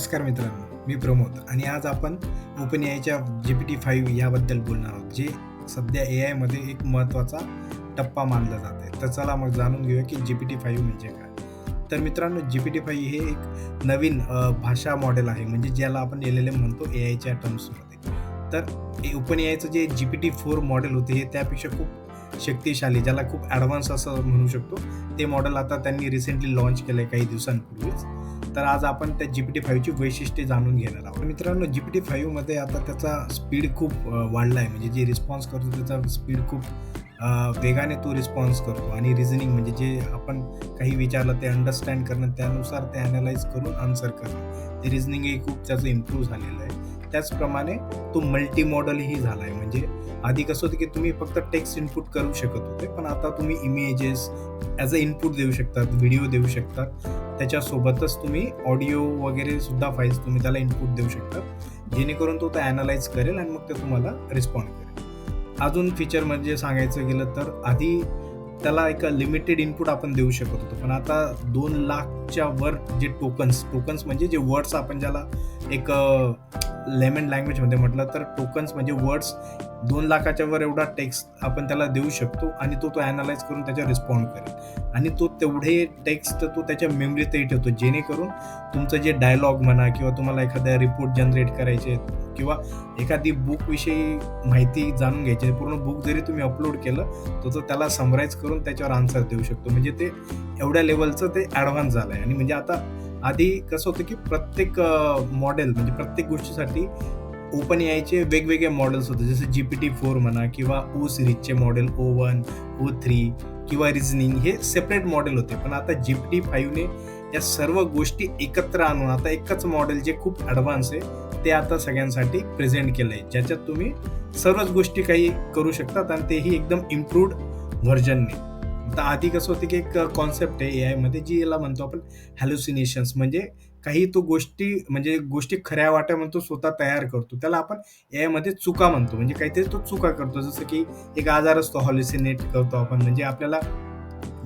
नमस्कार मित्रांनो मी प्रमोद आणि आज आपण ओपन एआयच्या जी पी टी फाईव्ह याबद्दल बोलणार आहोत जे सध्या ए आयमध्ये एक महत्त्वाचा टप्पा मानला जात आहे. तर चला मग जाणून घेऊया की जी पी टी फाईव्ह म्हणजे काय. तर मित्रांनो जी पी टी फाईव्ह हे एक नवीन भाषा मॉडेल आहे म्हणजे ज्याला आपण एल एल एम म्हणतो ए आयच्या टर्म्समध्ये तर ओपन ए आयचं जे G P T four model होते हे त्यापेक्षा खूप शक्तिशाली ज्याला खूप ॲडव्हान्स असं म्हणू शकतो. ते मॉडेल आता त्यांनी रिसेंटली लॉन्च केलं आहे काही दिवसांपूर्वीच. तर आज आपण त्या जी पी टी फाईव्हची वैशिष्ट्ये जाणून घेणार आहोत. मित्रांनो जी पी टी फाईव्हमध्ये आता त्याचा स्पीड खूप वाढला आहे म्हणजे जे रिस्पॉन्स करतो त्याचा स्पीड खूप वेगाने तो रिस्पॉन्स करतो. आणि रिझनिंग म्हणजे जे आपण काही विचारलं ते अंडरस्टँड करणं त्यानुसार ते अनालाइज करून आन्सर करणं. ते रिझनिंगही खूप त्याचं इम्प्रूव्ह झालेलं त्याचप्रमाणे तो मल्टी मॉडलही झाला आहे म्हणजे आधी कसं होतं की तुम्ही फक्त टेक्स्ट इनपुट करू शकत होते पण आता तुम्ही इमेजेस ॲज अ इनपुट देऊ शकतात व्हिडिओ देऊ शकतात. त्याच्यासोबतच तुम्ही ऑडिओ वगैरे सुद्धा फाईल्स तुम्ही त्याला इनपुट देऊ शकता जेणेकरून तो ते ॲनालाइज करेल आणि मग ते तुम्हाला रिस्पॉन्ड करेल. अजून फीचर म्हणजे सांगायचं गेलं तर आधी त्याला एक लिमिटेड इनपुट आपण देऊ शकत होतो. पण आता दोन लाखच्या वर जे टोकन्स टोकन्स म्हणजे जे वर्ड्स आपण ज्याला एक लेमन लँग्वेजमध्ये म्हटलं तर टोकन्स म्हणजे वर्ड्स दोन लाखाच्या वर एवढा टेक्स्ट आपण त्याला देऊ शकतो आणि तो तो ॲनालाइज करून त्याच्यावर रिस्पॉन्ड करेल. आणि तो तेवढे टेक्स्ट तो त्याच्या मेमरीतही ठेवतो जेणेकरून तुमचं जे डायलॉग म्हणा किंवा तुम्हाला एखाद्या रिपोर्ट जनरेट करायचे आहेत किंवा एखादी बुकविषयी माहिती जाणून घ्यायची आहे, पूर्ण बुक जरी तुम्ही अपलोड केलं तर तो त्याला समराईज करून त्याच्यावर आन्सर देऊ शकतो. म्हणजे ते एवढ्या लेवलचं ते ॲडव्हान्स झालं आहे आणि म्हणजे आता आधी कसं होतं की प्रत्येक मॉडेल म्हणजे प्रत्येक गोष्टीसाठी ओपन यायचे वेगवेगळे मॉडेल्स होते. जसं जी पी टी फोर म्हणा किंवा O सिरीजचे model O one O three किंवा रिझनिंग हे सेपरेट मॉडेल होते. पण आता जी पी टी फाईव्हने या सर्व गोष्टी एकत्र आणून आता एकच मॉडेल जे खूप ॲडव्हान्स आहे ते आता सगळ्यांसाठी प्रेझेंट केलं आहे ज्याच्यात तुम्ही सर्वच गोष्टी काही करू शकतात आणि तेही एकदम इम्प्रूव्ड व्हर्जनने आता आधी कसं होतं की एक कॉन्सेप्ट आहे ए आयमध्ये जी याला म्हणतो आपण हॅल्युसिनेशन्स म्हणजे काही तो गोष्टी म्हणजे गोष्टी खऱ्या वाट्या म्हणतो स्वतः तयार करतो. त्याला आपण ए आयमध्ये चुका म्हणतो. म्हणजे काहीतरी तो चुका करतो. जसं की एक आजार असतो हॉलिसिनेट करतो आपण. म्हणजे आपल्याला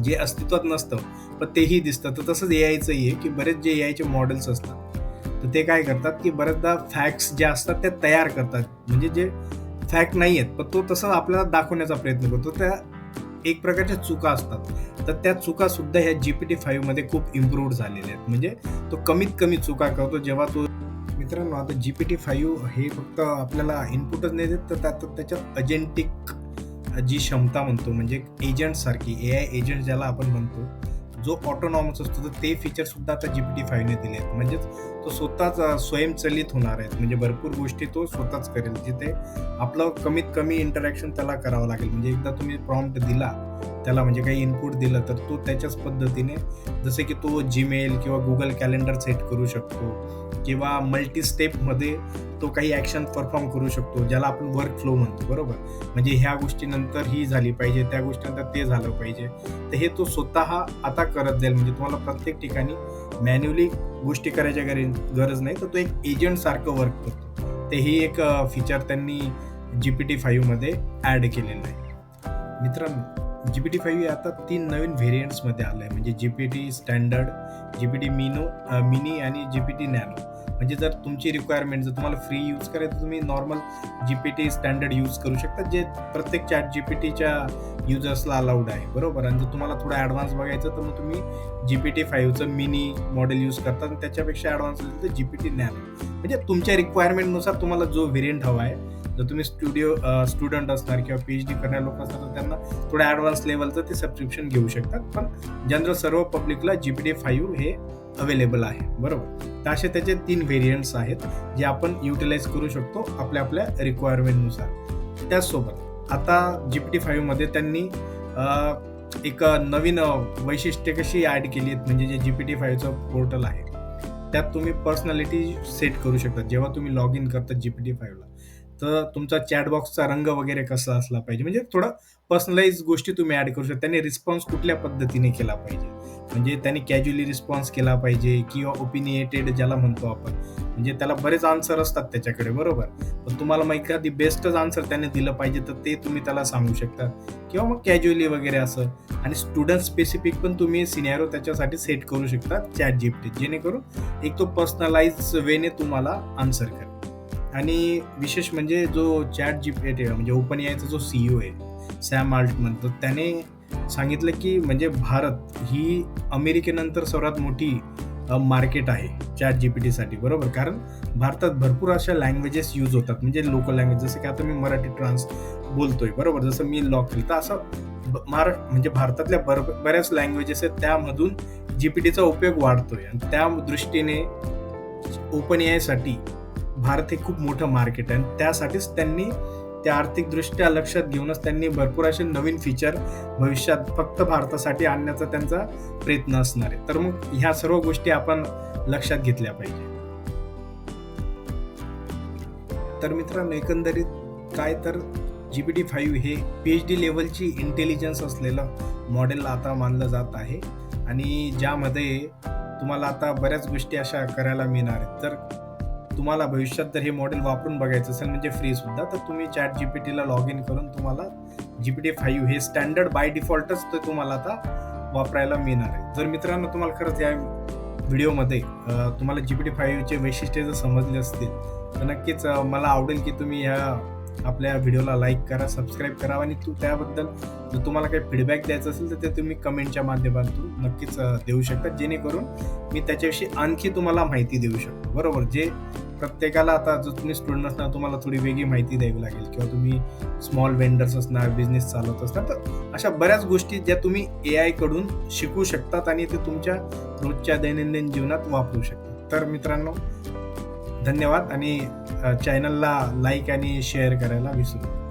जे अस्तित्वात नसतं पण तेही दिसतं. तर तसंच ए आयचंही आहे की बरेच जे ए आयचे मॉडेल्स असतात तर ते काय करतात की बरेचदा फॅक्ट्स ज्या असतात त्या तयार करतात. म्हणजे जे फॅक्ट नाही आहेत पण तो तसं आपल्याला दाखवण्याचा प्रयत्न करतो. त्या एक प्रकारच्या चुका असतात. तर त्या चुका सुद्धा ह्या जी पी टी फाईव्हमध्ये खूप इम्प्रूव्ह झालेल्या आहेत. म्हणजे तो कमीत कमी चुका करतो. जेव्हा तो मित्रांनो आता जी पी टी फाईव्ह हे फक्त आपल्याला इनपुटच नाही देत तर त्यात त्याच्यात अजेंटिक जी क्षमता म्हणतो म्हणजे एजंटसारखी ए आय एजंट ज्याला आपण म्हणतो जो ऑटोनॉमस असतो तर ते फीचर सुद्धा आता जी पी टी फाईव्हने दिले आहेत म्हणजेच तो स्वतःच स्वयंचलित होणार आहेत. म्हणजे भरपूर गोष्टी तो स्वतःच करेल. जिथे आपलं कमीत कमी इंटरॅक्शन त्याला करावं लागेल. म्हणजे एकदा तुम्ही प्रॉम्प्ट दिला त्याला म्हणजे काही इनपुट दिलं तर तो त्याच्याच पद्धतीने जसे की तो जीमेल किंवा गुगल कॅलेंडर सेट करू शकतो. किंवा मल्टी स्टेपमध्ये तो काही ॲक्शन परफॉर्म करू शकतो ज्याला आपण वर्क फ्लो म्हणतो बरोबर? म्हणजे ह्या गोष्टीनंतर ही झाली पाहिजे त्या गोष्टीनंतर ते झालं पाहिजे. तर हे तो स्वतः आता करत जाईल. म्हणजे तुम्हाला प्रत्येक ठिकाणी मॅन्युअली गोष्टी करायच्या गरज नाही. तर तो एक एजंट सारखं वर्क करतो. ते ही एक फीचर त्यांनी जी पी टी फाईव्हमध्ये ॲड केलेलं आहे. मित्रांनो जी पी टी फाईव्ह आता तीन नवीन व्हेरियंट्समध्ये आलं आहे म्हणजे G P T standard G P T mini mini आणि जी पी टी नॅनो म्हणजे जर तुमची रिक्वायरमेंट जर तुम्हाला फ्री यूज करायचं तुम्ही normal G P T standard use करू शकता जे प्रत्येक चॅट जी पी टीच्या युजर्सला अलाउड आहे. बरोबर? आणि जर तुम्हाला थोडं ॲडव्हान्स बघायचं तर मग तुम्ही जी पी टी फाईव्हचं मिनी मॉडेल यूज करता. आणि त्याच्यापेक्षा ॲडव्हान्स असेल तर जी पी टी नॅनो म्हणजे तुमच्या रिक्वायरमेंटनुसार तुम्हाला जो व्हेरियंट हवा आहे जर तुम्ही स्टुडिओ स्टुडंट असणार किंवा पी एच डी करणारे लोक असणार तर त्यांना थोडं ॲडव्हान्स लेवलचं ते सबस्क्रिप्शन घेऊ शकतात. पण जनरल सर्व पब्लिकला जी पी डी फाईव्ह हे अवेलेबल आहे. बरोबर? तर असे त्याचे तीन व्हेरियंट्स आहेत जे आपण युटिलाइज करू शकतो आपल्या आपल्या रिक्वायरमेंटनुसार त्याचसोबत आता जी पी टी फाईव्हमध्ये त्यांनी एक नवीन वैशिष्ट्य कशी ॲड केली आहेत म्हणजे जे जी पी टी फाईव्हचं पोर्टल आहे त्यात तुम्ही पर्सनॅलिटी सेट करू शकता. जेव्हा तुम्ही लॉग इन करता जी पी टी फाईव्हला तर तुमचा चॅटबॉक्सचा रंग वगैरे कसा असला पाहिजे? म्हणजे थोडं पर्सनलाइज गोष्टी तुम्ही ॲड करू शकता. त्याने रिस्पॉन्स कुठल्या पद्धतीने केला पाहिजे? म्हणजे त्याने कॅज्युअली रिस्पॉन्स केला पाहिजे किंवा ओपिनिएटेड ज्याला म्हणतो आपण. म्हणजे त्याला बरेच आन्सर असतात त्याच्याकडे बरोबर? पण तुम्हाला मग एखादी बेस्टच आन्सर त्याने दिलं पाहिजे तर ते तुम्ही त्याला सांगू शकता. किंवा मग कॅज्युअली वगैरे असं. आणि स्टुडंट स्पेसिफिक पण तुम्ही सिनेरो त्याच्यासाठी सेट करू शकता चॅट जीपीटी जेणेकरून एक तो पर्सनलाइज वेने तुम्हाला आन्सर करेल. आणि विशेष म्हणजे जो चॅट जीपीटी म्हणजे ओपन यायचा जो सीईओ आहे सॅम आल्टमन तर त्याने सांगितलं की म्हणजे भारत ही अमेरिकेनंतर सर्वात मोठी मार्केट आहे चॅट जी पी टीसाठी बरोबर? कारण भारतात भरपूर अशा लँग्वेजेस यूज होतात म्हणजे लोकल लँग्वेज जसं की आता मी मराठी ट्रान्स बोलतोय बरोबर? जसं मी लॉ केलं तर असं ब- महाराष्ट्र म्हणजे भारतातल्या बर बऱ्याच लँग्वेजेस आहेत त्यामधून जी पी टीचा उपयोग वाढतोय. आणि त्या दृष्टीने ओपनसाठी भारत हे खूप मोठं मार्केट आहे. त्यासाठीच त्यांनी त्या आर्थिकदृष्ट्या लक्षात घेऊनच त्यांनी भरपूर असे नवीन फीचर भविष्यात फक्त भारतासाठी आणण्याचा त्यांचा प्रयत्न असणार आहे. तर मग ह्या सर्व गोष्टी आपण लक्षात घेतल्या पाहिजे. तर मित्रांनो एकंदरीत काय तर जी पी टी फाईव्ह हे पी एच डी लेवलची इंटेलिजन्स असलेलं मॉडेल आता मानलं जात आहे. आणि ज्यामध्ये तुम्हाला आता बऱ्याच गोष्टी अशा करायला मिळणार आहेत. तर तुम्हाला भविष्यात जर हे मॉडेल वापरून बघायचं असेल म्हणजे फ्री सुद्धा तर तुम्ही चॅट जी पी टीला लॉग इन करून तुम्हाला जी पी टी फाईव्ह हे स्टँडर्ड बाय डिफॉल्टच ते तुम्हाला आता वापरायला मिळणार आहे. जर मित्रांनो तुम्हाला खरंच या व्हिडिओमध्ये तुम्हाला जी पी टी फाईव्हचे वैशिष्ट्य जर समजले असतील तर नक्कीच मला आवडेल की तुम्ही ह्या आपल्या व्हिडिओला लाईक करा सबस्क्राईब करा आणि तू त्याबद्दल जर तुम्हाला काही फीडबॅक द्यायचं असेल तर ते तुम्ही कमेंटच्या माध्यमातून नक्कीच देऊ शकता. जेणेकरून मी त्याच्याविषयी आणखी तुम्हाला माहिती देऊ शकतो. बरोबर? जे प्रत्येकाला आता जर तुम्ही स्टुडंट असणार तुम्हाला थोडी वेगळी माहिती द्यावी लागेल. किंवा तुम्ही स्मॉल वेंडर्स असणार बिझनेस चालवत असणार तर अशा बऱ्याच गोष्टी ज्या तुम्ही ए आयकडून शिकू शकतात आणि ते तुमच्या रोजच्या दैनंदिन जीवनात वापरू शकता तर मित्रांनो धन्यवाद आणि चॅनलला लाईक आणि शेअर करायला विसरू नका.